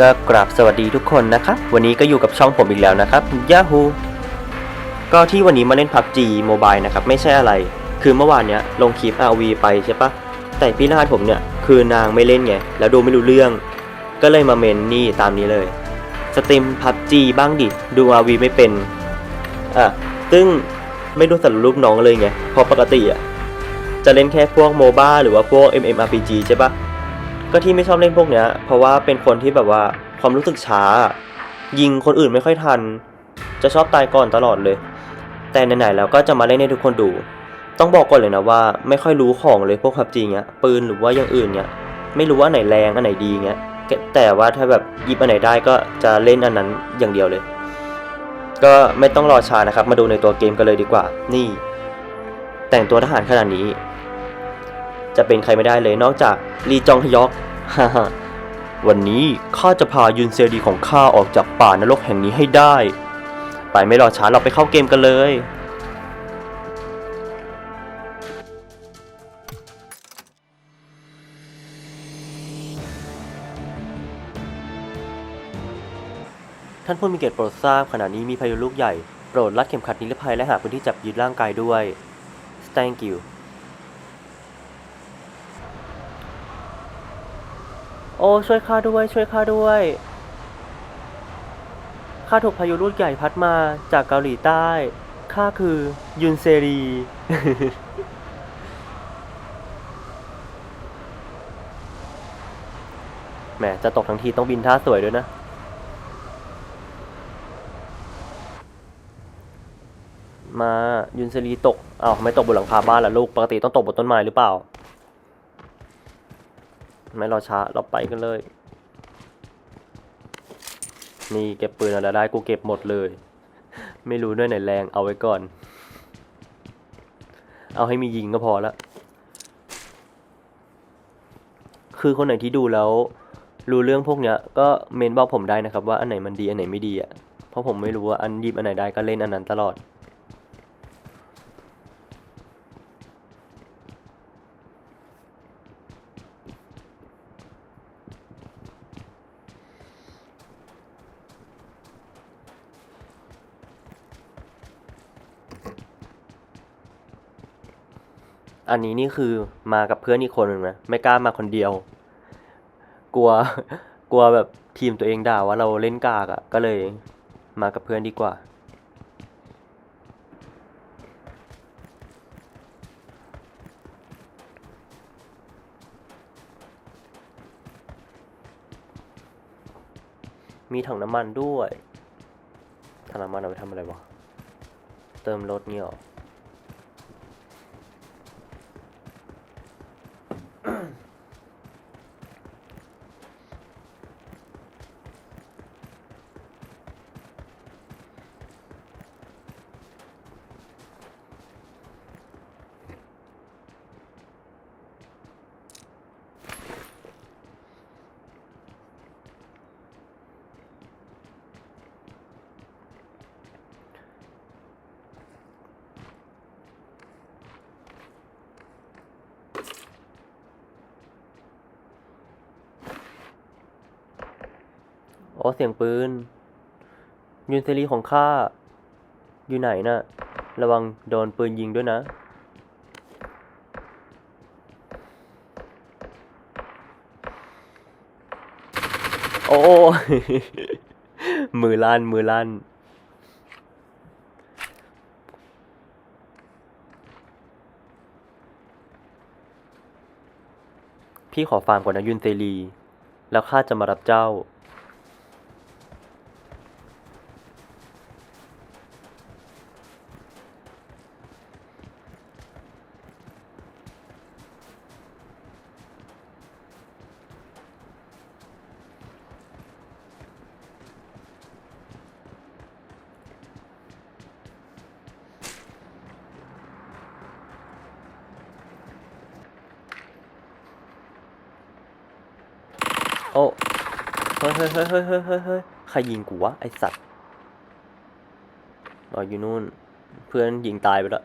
ก็กราบสวัสดีทุกคนนะครับ วันนี้ก็อยู่กับช่องผมอีกแล้วนะครับ Yahoo ก็ที่วันนี้มาเล่น PUBG Mobile นะครับ ไม่ใช่อะไร คือเมื่อวานเนี้ยลงคลิป RV ไปใช่ปะแต่พี่นาฏผมเนี่ย คือนางไม่เล่นไง แล้วดูไม่รู้เรื่อง ก็เลยมาเมนนี่ตามนี้เลย สตรีม PUBG บ้างดิ ดู RV ไม่เป็น อะ ซึ่งไม่รู้สารรูปน้องเลยไงพราะปกติอะ จะเล่นแค่พวกโมบ้าหรือว่าพวก MMRPG ใช่ปะ ก็ที่ไม่ชอบเล่นพวกเนี้ย เพราะว่าเป็นคนที่แบบว่าความรู้สึกช้า ยิงคนอื่นไม่ค่อยทัน จะชอบตายก่อนตลอดเลย แต่ไหนๆแล้วก็จะมาเล่นให้ทุกคนดู ต้องบอกก่อนเลยนะว่า ไม่ค่อยรู้ของเลยพวกพับจีเงี้ยปืนหรือว่าอย่างอื่นเงี้ยไม่รู้ว่าไหนแรงอันไหนดีเงี้ยแต่ว่าถ้าแบบยิบอันไหนได้ก็จะเล่นอันนั้นอย่างเดียวเลย ก็ไม่ต้องรอช้านะครับ มาดูในตัวเกมกันเลยดีกว่า นี่ แต่งตัวทหารขนาดนี้ จะเป็นใครไม่ได้เลยนอกจากลีจองฮยอก ฮ่าฮ่าวันนี้ข้าจะพายุนเซรีของข้าออกจากป่านรกแห่งนี้ให้ได้ ไปไม่รอช้าเราไปเข้าเกมกันเลย ท่านผู้มีเกียรติโปรดทราบขณะนี้มีพายุลูกใหญ่ โปรดรัดเข็มขัดนิรภัยและหาพื้นที่จับยึดร่างกายด้วย thank you อ้ช่วยข้าด้วย ช่วยข้าด้วยข้าถูกพายุลูกใหญ่พัดมาจากเกาหลีใต้ข้าคือยุนเซรี แหมจะตกทั้งทีต้องบินท่าสวยด้วยนะ มายุนเซรีตกอ้าวไม่ตกบนหลังคาบ้านล่ะลูก ปกติต้องตกบนต้นไม้หรือเปล่า ไม่รอช้าเราไปกันเลย นี่เก็บปืนอะไรได้กูเก็บหมดเลย ไม่รู้ด้วยไหนแรงเอาไว้ก่อน เอาให้มียิงก็พอละคือคนไหนที่ดูแล้ว รู้เรื่องพวกเนี้ย ก็เมนบอกผมได้นะครับว่าอันไหนมันดีอันไหนไม่ดีอะเพราะผมไม่รู้ว่าอันยิบอันไหนได้ก็เล่นอันนั้นตลอด อันนี้นี่คือมากับเพื่อนอีกคนหนึ่งนะไม่กล้ามาคนเดียว กลัวกลัวแบบทีมตัวเองด่าว่าเราเล่นกากอะ่ะ ก็เลยมากับเพื่อนดีกว่า มีถังน้ำมันด้วยถังน้ำมันเอาไปทำอะไรวะ เติมรถเนี่ยหรอ โอ้เสียงปืนยูนเซรีของข้า อยู่ไหนน่ะ ระวังโดนปืนยิงด้วยนะ โอ้ มือลั่น มือลั่นพี่ขอฟาร์มก่อนนะยุนเซรีแล้วข้าจะมารับเจ้า โอ้เฮ้ยเฮ้ยเฮ้ยเฮ้ยเฮ้ยเฮ้ยใครยิงกูวะไอสัตว์อ๋ออยู่นู่น เพื่อนยิงตายไปแล้ว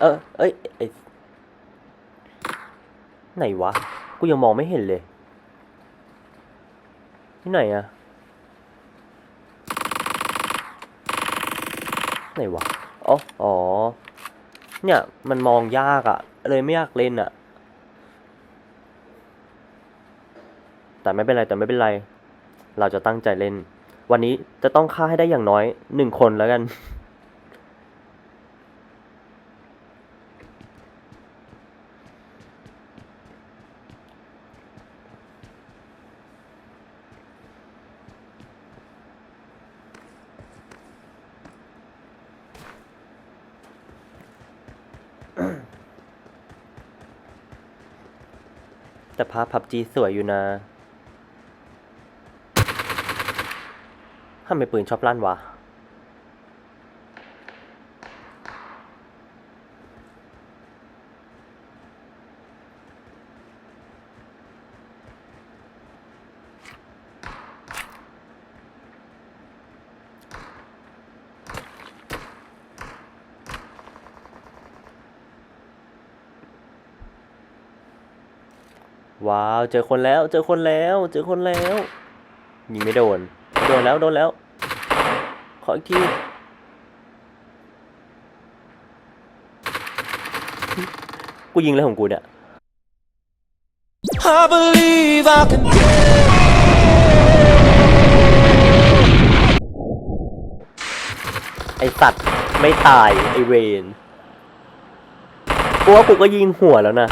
เออเอ้ยไอไหนวะ กูยังมองไม่เห็นเลย ที่ไหนอะไหนวะอ๋ออ๋อ เนี่ย มันมองยากอะเลยไม่อยากเล่นอะ แต่ไม่เป็นไรแต่ไม่เป็นไร เราจะตั้งใจเล่น วันนี้จะต้องฆ่าให้ได้อย่างน้อยหนึ่งคนแล้วกัน แต่ภาพพับจีสวยอยู่นะทำไมปืนชอบลั่นวะ ว้าว เจอคนแล้ว เจอคนแล้ว เจอคนแล้ว ยิงไม่โดน โดนแล้ว โดนแล้ว ขออีกทีกูยิงเลยของกูเนี่ย I believe I can ไอสัตว์ไม่ตาย ไอเวนกูว่ากูก็ยิงหัวแล้วนะ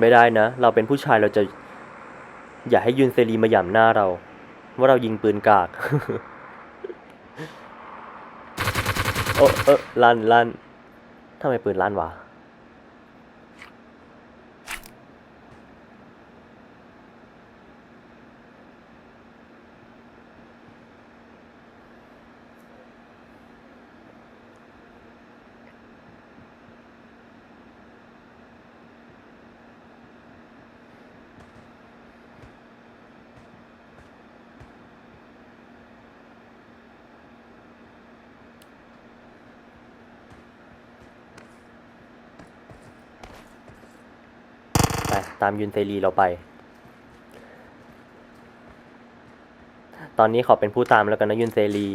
ไม่ได้นะ เราเป็นผู้ชายเราจะ อย่าให้ยุนเซรีมาหย่ำหน้าเรา ว่าเรายิงปืนกาก โอ้เออลั่นลั่นทำไมปืนลั่นวะ ไปตามยุนเซรีเราไป ตอนนี้ขอเป็นผู้ตามแล้วกันนะยุนเซรี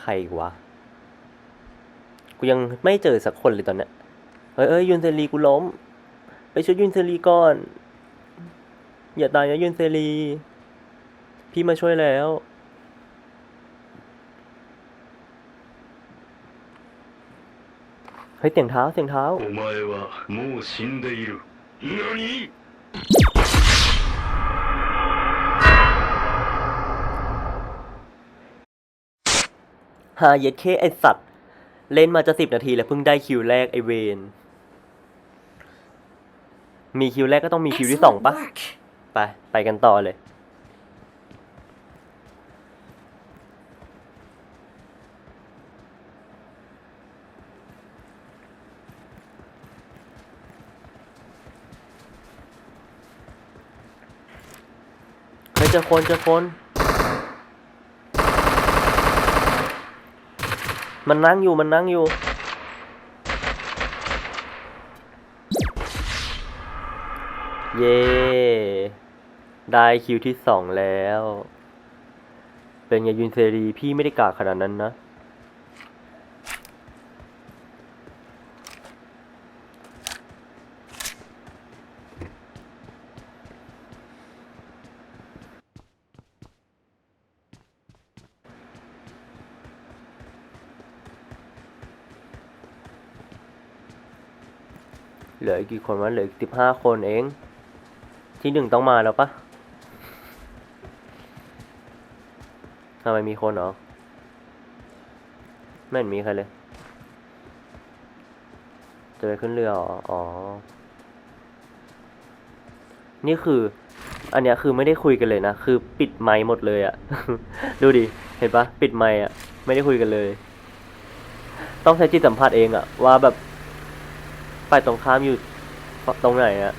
ใครวะ กูยังไม่เจอสักคนเลยตอนเนี้ย เฮ้ยเอ้ยยุนเซรีกูล้ม ไปช่วยยุนเซรีก่อน อย่าตายนะยุนเซรี พี่มาช่วยแล้ว เฮ้ยเสียงเท้าเสียงเท้า お前はもう死んでいる何 ฮาเย็ดเคไอสัตว์ เล่นมาจะสิบนาทีแล้วเพิ่งได้คิวแรกไอเวน มีคิวแรกก็ต้องมีคิวที่สองปะ ไป ไปกันต่อเลย เจอคนเจอคน มันนั่งอยู่มันนั่งอยู่เย่ได้คิวที่สองแล้ว เป็นไงยุนเซรีพี่ไม่ได้กากขนาดนั้นนะ ออีกกี่คนวะเหลืออีกสิบห้าคนเอง ที่หนึ่งต้องมาแล้วปะทำไมมีคนเหรอ ไม่เห็นมีใครเลย จะไปขึ้นเรือออ๋อ นี่คือ อันเนี้ยคือไม่ได้คุยกันเลยนะ คือปิดไมค์หมดเลยอะ ดูดิ เห็นปะปิดไมค์อะ ไม่ได้คุยกันเลย ต้องใช้จิตสัมผัสเองอะว่าแบบ ฝ่ายตรงข้ามอยู่ตรงไหนอะ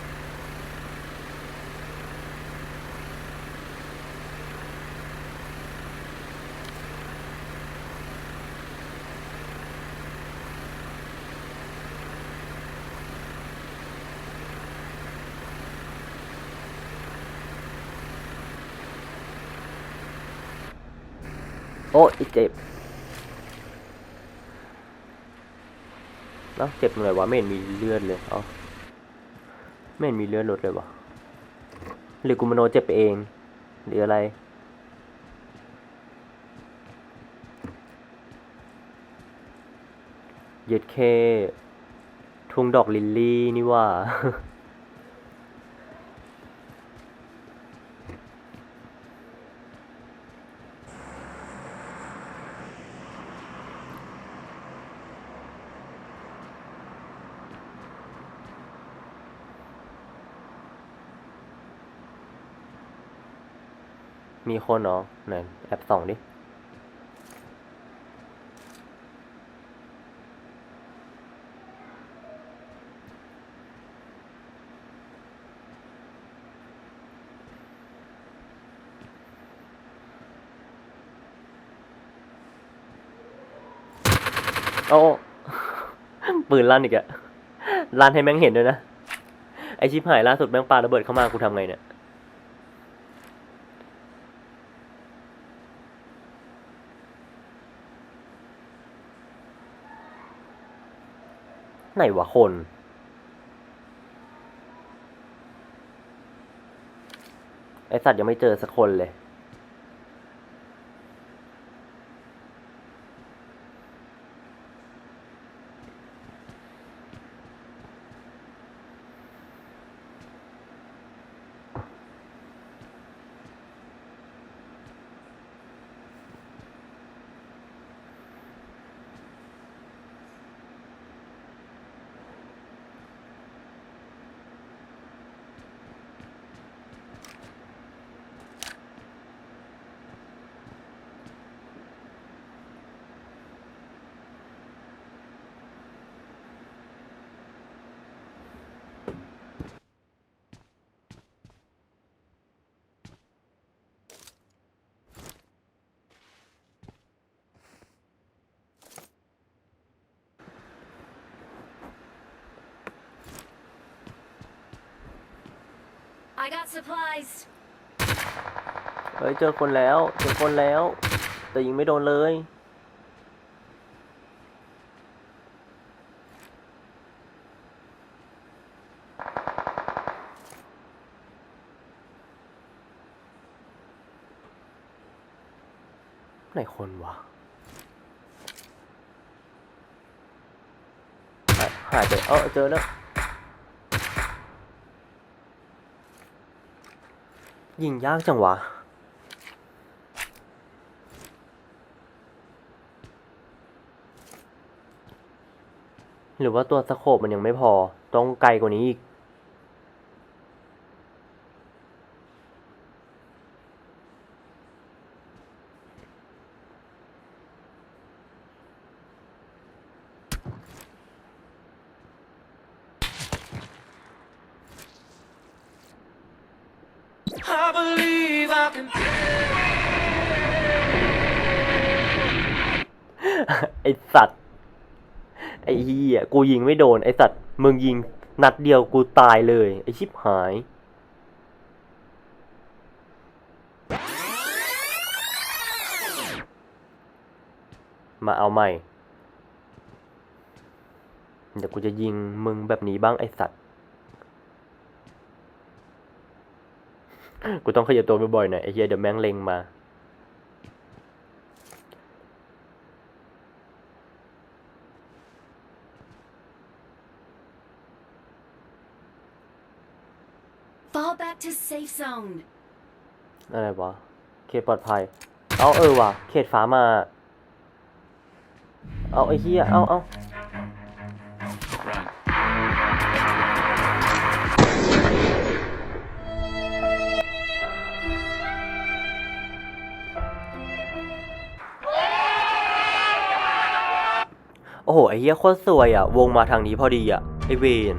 โอ้อีเจ็บ เนาะเจ็บตรงไหนวะไม่เห็นมีเลือดเลยเอ๋อไม่เห็นมีเลือดลดเลยวะหรือกูมโนเจ็บเอง หรืออะไรเย็ดเค ทุ่งดอกลิลลี่นี่ว่า มีคนเหรอไหนแอปส่องดิโอ้ปืนลั่นอีกอะลั่นให้แม่งเห็นด้วยนะ ไอชิบหายล่าสุดแม่งปาระเบิดเข้ามากูทำไงเนี่ย ไหนวะคน ไอสัตว์ยังไม่เจอสักคนเลย I got supplies. เฮ้ยเจอคนแล้วเจอคนแล้ว แต่ยิงไม่โดนเลย ไหนคนวะหายหายไปเออเจอแล้ว ยิงยากจังวะ หรือว่าตัวสโคบมันยังไม่พอ ต้องไกลกว่านี้อีก I believe I can ไอสัตว์ ไอเฮียกูยิงไม่โดน ไอสัตว์มึงยิงนัดเดียวกูตายเลย ไอชิบหาย มาเอาใหม่ เดี๋ยวกูจะยิงมึงแบบนี้บ้างไอสัตว์ กูต้องขยับตัวบ่อยๆหน่อยไอเฮียเดี๋ยวแม่งเล็งมา zone. อะไรวะ เขตปลอดภัย เอาเออว่ะ เขตฟ้ามา เอาไอ้เหี้ย เอาเอาโอ้โห ไอ้เหี้ยโคตรสวยอะ วงมาทางนี้พอดีอะ ไอเวน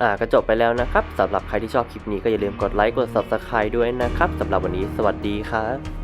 อ่าก็จบไปแล้วนะครับสำหรับใครที่ชอบคลิปนี้ก็อย่าลืมกดไลค์กด Subscribe ด้วยนะครับสำหรับวันนี้สวัสดีครับ